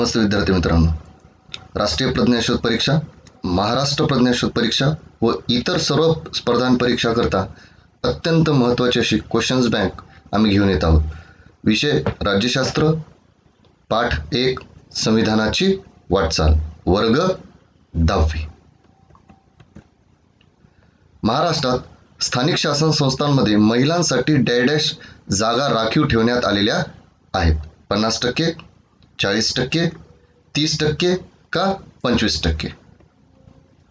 नमस्ते विद्यार्थी मित्रांनो. राष्ट्रीय प्रज्ञाशोध परीक्षा महाराष्ट्र प्रज्ञाशोध परीक्षा व इतर सर्व स्पर्धांपरीक्षा करता अत्यंत महत्त्वाची अशी क्वेश्चन्स बँक आम्ही घेऊन येत आहोत. विषय राज्यशास्त्र पाठ एक संविधानाची वाटचाल वर्ग दहावी. महाराष्ट्रात स्थानिक शासन संस्थांमध्ये महिलांसाठी डॅडॅश जागा राखीव ठेवण्यात आलेल्या आहेत. पन्नास टक्के चाळीस टक्के तीस टक्के का पंचवीस टक्के?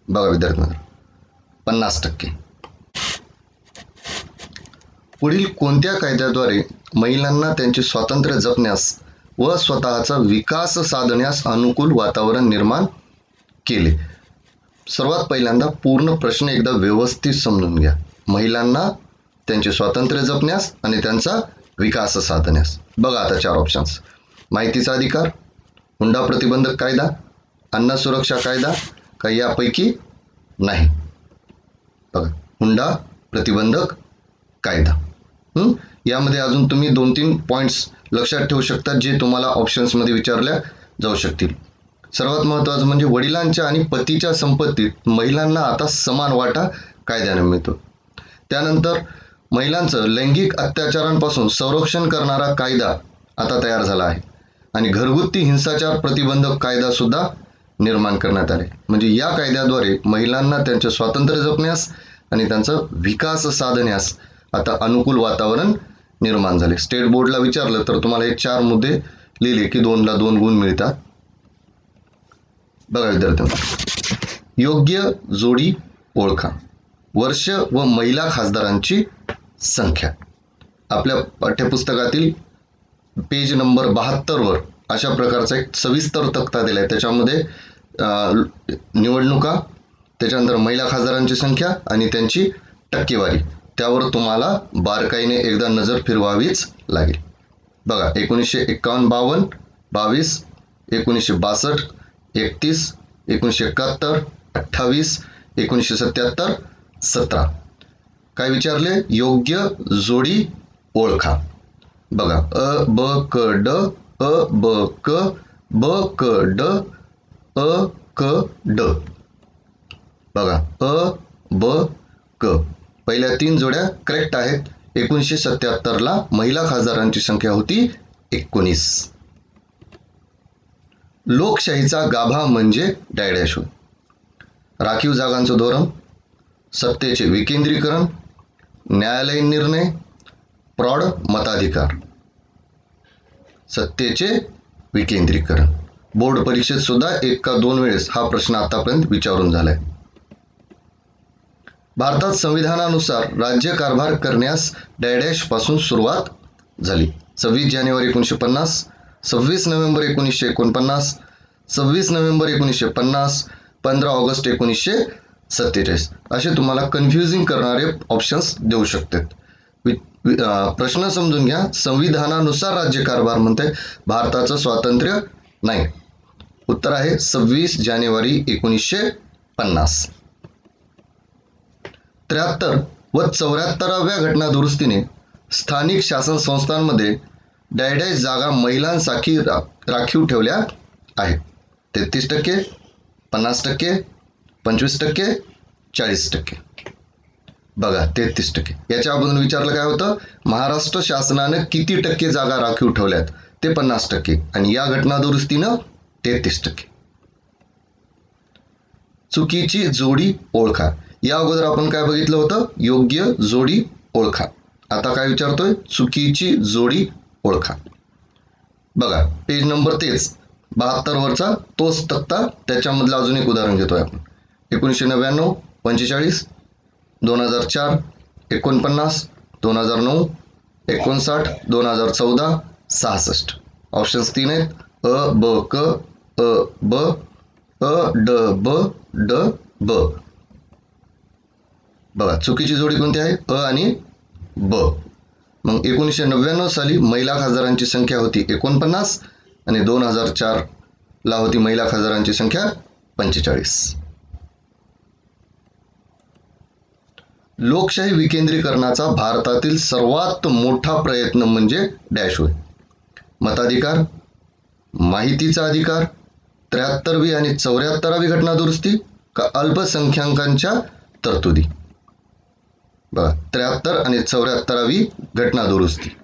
बघा विद्यार्थ्यांना पन्नास टक्के. पुढील कोणत्या कायद्याद्वारे महिलांना त्यांचे स्वातंत्र्य जपण्यास व स्वतःचा विकास साधण्यास अनुकूल वातावरण निर्माण केले? सर्वात पहिल्यांदा पूर्ण प्रश्न एकदा व्यवस्थित समजून घ्या. महिलांना त्यांचे स्वातंत्र्य जपण्यास आणि त्यांचा विकास साधण्यास. बघा आता चार ऑप्शन्स माहितीचा अधिकार हुंडा प्रतिबंधक कायदा अन्न सुरक्षा कायदा का यापैकी नाही. बघा हुंडा प्रतिबंधक कायदा. यामध्ये अजून तुम्ही दोन तीन पॉईंट्स लक्षात ठेवू शकता जे तुम्हाला ऑप्शन्समध्ये विचारल्या जाऊ शकतील. सर्वात महत्त्वाचं म्हणजे वडिलांच्या आणि पतीच्या संपत्तीत महिलांना आता समान वाटा कायद्याने मिळतो. त्यानंतर महिलांचं लैंगिक अत्याचारांपासून संरक्षण करणारा कायदा आता तयार झाला आहे. आणि घरगुती हिंसाचार प्रतिबंधक कायदा सुद्धा निर्माण करण्यात आले. म्हणजे या कायद्याद्वारे महिलांना त्यांचे स्वातंत्र्य जपण्यास आणि त्यांचा विकास साधण्यास आता अनुकूल वातावरण निर्माण झाले. स्टेट बोर्डला विचारलं तर तुम्हाला हे चार मुद्दे लिहिले की दोनला दोन गुण मिळतात. बघा विद्यार्थ्यांना योग्य जोडी ओळखा. वर्ष व महिला खासदारांची संख्या. आपल्या पाठ्यपुस्तकातील पेज नंबर बहात्तरवर अशा प्रकारचा एक सविस्तर तक्ता दिलाय. त्याच्यामध्ये निवडणुका त्याच्यानंतर महिला खासदारांची संख्या आणि त्यांची टक्केवारी. त्यावर तुम्हाला बारकाईने एकदा नजर फिरवावीच लागेल. बघा एकोणीसशे एक्कावन्न बावन्न बावीस एकोणीसशे बासष्ट एकतीस एकोणीसशे एकाहत्तर अठ्ठावीस एकोणीसशे सत्याहत्तर सतरा. काय विचारले? योग्य जोडी ओळखा. बघा अ ब क ड अ ब क ब क ड अ क ड. बघा अ ब क. पहिल्या तीन जोड्या करेक्ट आहेत. एकोणीसशे सत्याहत्तरला महिला खासदारांची संख्या होती एकोणीस. लोकशाहीचा गाभा म्हणजे डायडॅशो. राखीव जागांचं धोरण सत्तेचे विकेंद्रीकरण न्यायालयीन निर्णय प्रौढ मताधिकार. सत्तेचे विकेंद्रीकरण. बोर्ड परीक्षेत सुद्धा एक का दोन वेळेस हा प्रश्न आतापर्यंत विचारून झालाय. भारतात संविधानानुसार राज्य कारभार करण्यास डॅडॅशपासून सुरुवात झाली. सव्वीस जानेवारी एकोणीसशे पन्नास सव्वीस नोव्हेंबर एकोणीसशे एकोणपन्नास सव्वीस नोव्हेंबर एकोणीसशे पन्नास पंधरा ऑगस्ट एकोणीसशे सत्तेचाळीस. असे तुम्हाला कन्फ्युजिंग करणारे ऑप्शन्स देऊ शकतात. प्रश्न समजून घ्या. संविधानानुसार राज्यकारभार म्हणते. भारताचं स्वातंत्र्य नाही. उत्तर आहे सव्वीस जानेवारी एकोणीसशे पन्नास. त्र्याहत्तर व चौऱ्याहत्तराव्या घटना दुरुस्तीने स्थानिक शासन संस्थांमध्ये डायडॅश जागा महिलांसाठी रा- राखीव ठेवल्या आहेत. तेहतीस टक्के पन्नास टक्के पंचवीस टक्के चाळीस टक्के. बघा तेहतीस टक्के. याच्या अगोदर विचारलं काय होतं? महाराष्ट्र शासनानं किती टक्के जागा राखीव ठेवल्यात? ते पन्नास टक्के. आणि या घटना दुरुस्तीनं तेहतीस टक्के. चुकीची जोडी ओळखा. या अगोदर आपण काय बघितलं होतं? योग्य जोडी ओळखा. आता काय विचारतोय? चुकीची जोडी ओळखा. बघा पेज नंबर तेच. बहात्तर वरचा तोच तक्ता. त्याच्यामधलं अजून एक उदाहरण घेतोय आपण. एकोणीसशे नव्याण्णव पंचेचाळीस दोन हजार चार एकोणपन्नास दोन हजार नऊ एकोणसाठ दोन हजार चौदा सहासष्ट. ऑप्शन्स तीन आहेत. अ ब क अ ब अ ड ब ड ब. बघा चुकीची जोडी कोणती आहे? अ आणि ब. मग एकोणीसशे नव्याण्णव साली महिला खासदारांची संख्या होती एकोणपन्नास आणि दोन हजार चार ला होती महिला खासदारांची संख्या पंचेचाळीस. लोकशाही विकेंद्रीकरणाचा भारतातील सर्वात मोठा प्रयत्न म्हणजे डॅश होय. मताधिकार माहितीचा अधिकार त्र्याहत्तरवी आणि चौऱ्याहत्तरावी घटना दुरुस्ती का अल्पसंख्याकांच्या तरतुदी? बघा त्र्याहत्तर आणि चौऱ्याहत्तरावी घटना दुरुस्ती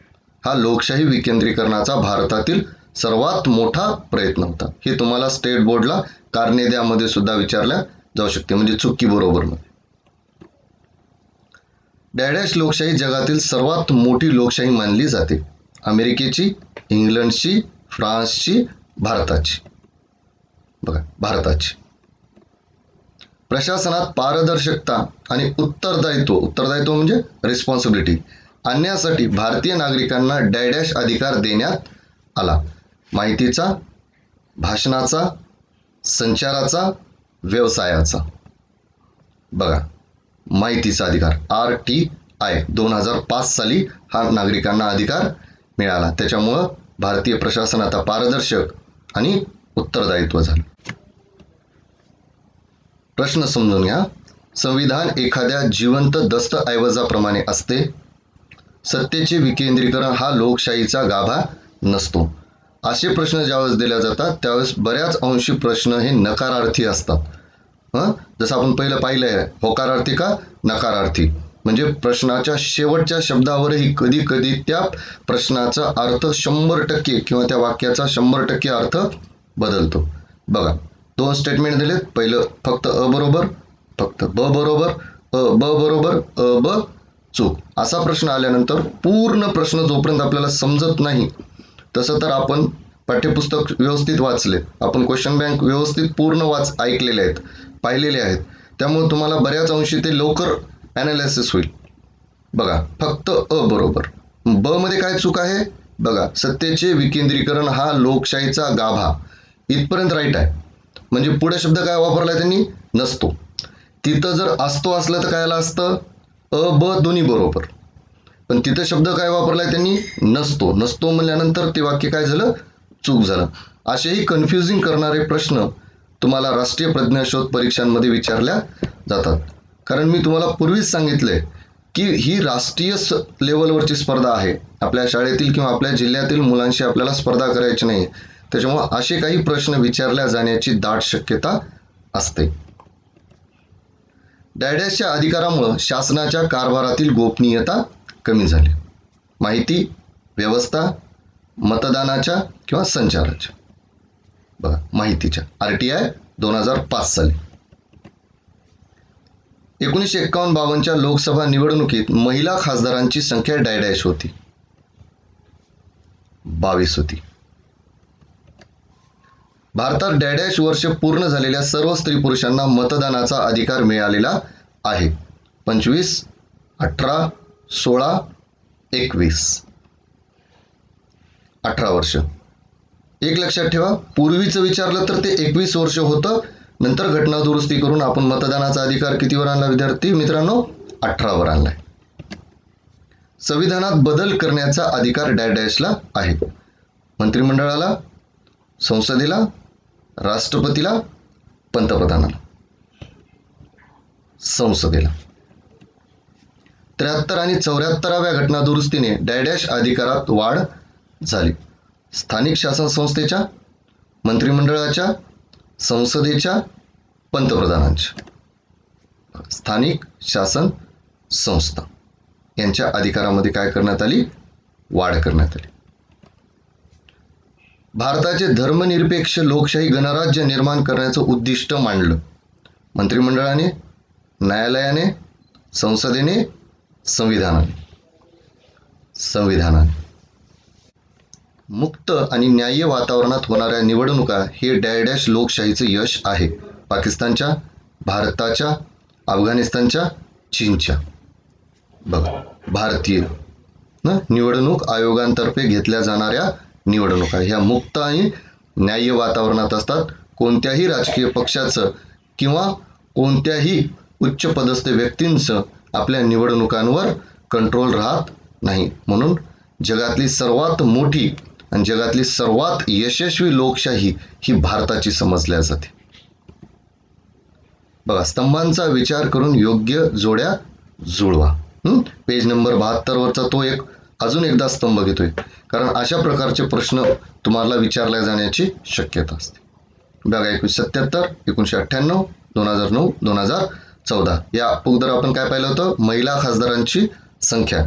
हा लोकशाही विकेंद्रीकरणाचा भारतातील सर्वात मोठा प्रयत्न होता. हे तुम्हाला स्टेट बोर्डला कारनेद्यामध्ये सुद्धा विचारल्या जाऊ शकते. म्हणजे चुकी बरोबर डॅडॅश लोकशाही जगातील सर्वात मोठी लोकशाही मानली जाते. अमेरिकेची इंग्लंडची फ्रान्सची भारताची. बघा भारताची. प्रशासनात पारदर्शकता आणि उत्तरदायित्व उत्तरदायित्व म्हणजे रिस्पॉन्सिबिलिटी आणण्यासाठी भारतीय नागरिकांना डॅडॅश अधिकार देण्यात आला. माहितीचा भाषणाचा संचाराचा व्यवसायाचा. बघा. माहितीचा अधिकार आर टी आय दोन हजार पाच साली हा नागरिकांना अधिकार मिळाला. त्याच्यामुळं भारतीय प्रशासन आता पारदर्शक आणि उत्तरदायित्व झालं. प्रश्न समजून घ्या. संविधान एखाद्या जिवंत दस्तऐवजाप्रमाणे असते. सत्तेचे विकेंद्रीकरण हा लोकशाहीचा गाभा नसतो. असे प्रश्न ज्यावेळेस दिल्या जातात त्यावेळेस बऱ्याच अंशी प्रश्न हे नकारार्थी असतात. हं? जसं आपण पहिलं पाहिलं आहे होकारार्थी का नकारार्थी? म्हणजे प्रश्नाच्या शेवटच्या शब्दावरही कधी कधी त्या प्रश्नाचा अर्थ शंभर टक्के किंवा त्या वाक्याचा शंभर टक्के अर्थ बदलतो. बघा दोन स्टेटमेंट दिलेत. पहिलं फक्त अ बरोबर फक्त ब बरोबर अ ब बरोबर अ ब चूक. असा प्रश्न आल्यानंतर पूर्ण प्रश्न जोपर्यंत आपल्याला समजत नाही तसं तर आपण पाठ्यपुस्तक व्यवस्थित वाचले. आपण क्वेश्चन बँक व्यवस्थित पूर्ण वाच ऐकलेले आहेत. पाहिलेले आहेत. त्यामुळे तुम्हाला बऱ्याच अंशी ते लवकर ॲनालिसिस होईल. बघा फक्त अ बरोबर. ब मध्ये काय चूक आहे? बघा सत्तेचे विकेंद्रीकरण हा लोकशाहीचा गाभा. इथपर्यंत राईट आहे. म्हणजे पुढे शब्द काय वापरलाय त्यांनी? नसतो. तिथं जर असतो असलं तर काय आलं असतं? अ ब दोन्ही बरोबर. पण तिथं शब्द काय वापरलाय त्यांनी? नसतो. नसतो म्हणल्यानंतर ते वाक्य काय झालं? चूक झालं. असेही कन्फ्युजिंग करणारे प्रश्न तुम्हाला राष्ट्रीय प्रज्ञाशोध परीक्षांमध्ये विचारल्या जातात. कारण मी तुम्हाला पूर्वीच सांगितलंय की ही राष्ट्रीय लेवलवरची स्पर्धा आहे. आपल्या शाळेतील किंवा आपल्या जिल्ह्यातील मुलांशी आपल्याला स्पर्धा करायची नाही. त्याच्यामुळे असे काही प्रश्न विचारल्या जाण्याची दाट शक्यता असते. डॅडॅशच्या अधिकारामुळे शासनाच्या कारभारातील गोपनीयता कमी झाली. माहिती व्यवस्था मतदानाच्या किंवा संचाराच्या. बघा माहितीच्या. आर टी आय दोन हजार पाच साली. एकोणीसशे एक्कावन्न बावनच्या लोकसभा निवडणुकीत महिला खासदारांची संख्या डायडॅश होती. बावीस होती. भारतात डॅडॅश वर्ष पूर्ण झालेल्या सर्व स्त्री पुरुषांना मतदानाचा अधिकार मिळालेला आहे. पंचवीस अठरा सोळा एकवीस. अठरा वर्ष. एक लक्षात ठेवा पूर्वीचं विचारलं तर ते एकवीस वर्ष होतं. नंतर घटना दुरुस्ती करून आपण मतदानाचा अधिकार कितीवर आणला? विद्यार्थी मित्रांनो अठरावर आणलाय. संविधानात बदल करण्याचा अधिकार डॅडॅशला आहे. मंत्रिमंडळाला संसदेला राष्ट्रपतीला पंतप्रधानाला. संसदेला. त्र्याहत्तर आणि चौऱ्याहत्तराव्या घटना दुरुस्तीने डॅडॅश अधिकारात वाढ झाली. स्थानिक शासन संस्थेच्या मंत्रिमंडळाच्या संसदेच्या पंतप्रधानांच्या. स्थानिक शासन संस्था. यांच्या अधिकारामध्ये काय करण्यात आली? वाढ करण्यात आली. भारताचे धर्मनिरपेक्ष लोकशाही गणराज्य निर्माण करण्याचं उद्दिष्ट मांडलं. मंत्रिमंडळाने न्यायालयाने संसदेने संविधानाने. संविधानाने. मुक्त आणि न्याय्य वातावरणात होणाऱ्या निवडणुका हे डॅडॅश लोकशाहीचं यश आहे. पाकिस्तानच्या भारताच्या अफगाणिस्तानच्या चीनच्या. बघा भारतीय. निवडणूक आयोगांतर्फे घेतल्या जाणाऱ्या निवडणुका. ह्या मुक्त आणि न्याय्य वातावरणात असतात. कोणत्याही राजकीय पक्षाचं किंवा कोणत्याही उच्च पदस्थ व्यक्तींचं आपल्या निवडणुकांवर कंट्रोल राहत नाही. म्हणून जगातली सर्वात मोठी आणि जगातली सर्वात यशस्वी लोकशाही ही भारताची समजल्या जाते. बघा स्तंभांचा विचार करून योग्य जोड्या जुळवा. पेज नंबर बहात्तर वरचा तो एक अजून एकदा स्तंभ घेतोय. कारण अशा प्रकारचे प्रश्न तुम्हाला विचारले जाण्याची शक्यता असते. बघा एकोणीसशे सत्याहत्तर एकोणीसशे अठ्ठ्याण्णव दोन हजार नऊ दोन हजार चौदा. या अगोदर आपण काय पाहिलं होतं? महिला खासदारांची संख्या.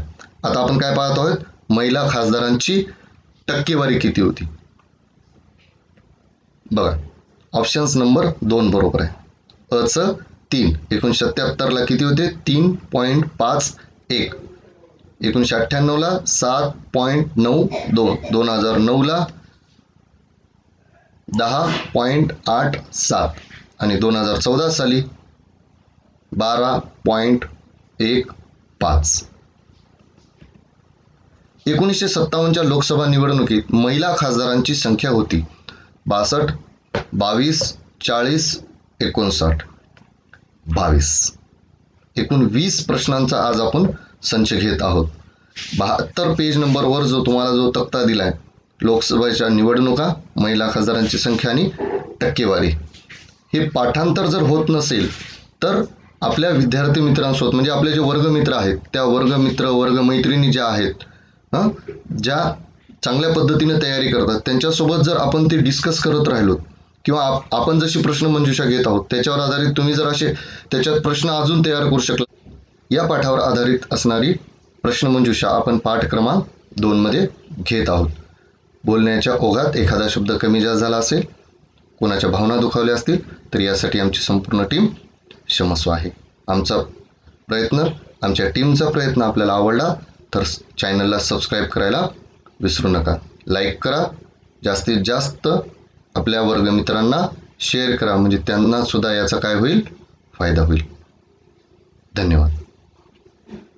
आता आपण काय पाहत आहोत? महिला खासदारांची टक्केवारी किती होती? बघा ऑप्शन्स नंबर दोन बरोबर आहे. अच तीन एकोणीसशे सत्याहत्तरला किती होते? तीन पॉईंट पाच एक. एकोणीसशे अठ्ठ्याण्णवला सात पॉईंट नऊ दोन. दोन हजार नऊला दहा पॉईंट आठ सात. आणि दोन हजार चौदा साली बारा पॉईंट एक पाच. एकोणीसशे सत्तावन्नच्या लोकसभा निवडणुकीत महिला खासदारांची संख्या होती. बासष्ट बावीस चाळीस एकोणसाठ. बावीस. एकूण वीस प्रश्नांचा आज आपण संच घेत आहोत. बहात्तर पेज नंबरवर जो तुम्हाला जो तक्ता दिलाय लोकसभेच्या निवडणुका महिला खासदारांची संख्या आणि टक्केवारी. हे पाठांतर जर होत नसेल तर आपल्या विद्यार्थी मित्रांसोबत म्हणजे आपले जे वर्गमित्र आहेत त्या वर्गमित्र वर्गमैत्रिणी ज्या आहेत हं, ज्या चांगल्या पद्धतीने तयारी करतात त्यांच्यासोबत जर आपण ते डिस्कस करत राहिलो किंवा आपण जशी प्रश्न मंजुषा घेत आहोत त्याच्यावर आधारित तुम्ही जर असे त्याच्यात प्रश्न अजून तयार करू शकला या पाठावर आधारित असणारी प्रश्नमंजुषा आपण पाठ क्रमांक दोनमध्ये घेत आहोत. बोलण्याच्या ओघात एखादा शब्द कमी जास्त झाला असेल कोणाच्या भावना दुखावल्या असतील तर यासाठी आमची संपूर्ण टीम क्षमस्व आहे. आमचा प्रयत्न आमच्या टीमचा प्रयत्न आपल्याला आवडला तर चॅनलला सबस्क्राईब करायला विसरू नका. लाईक करा. जास्तीत जास्त आपल्या वर्गमित्रांना शेअर करा. म्हणजे त्यांनासुद्धा याचा काय होईल? फायदा होईल. धन्यवाद.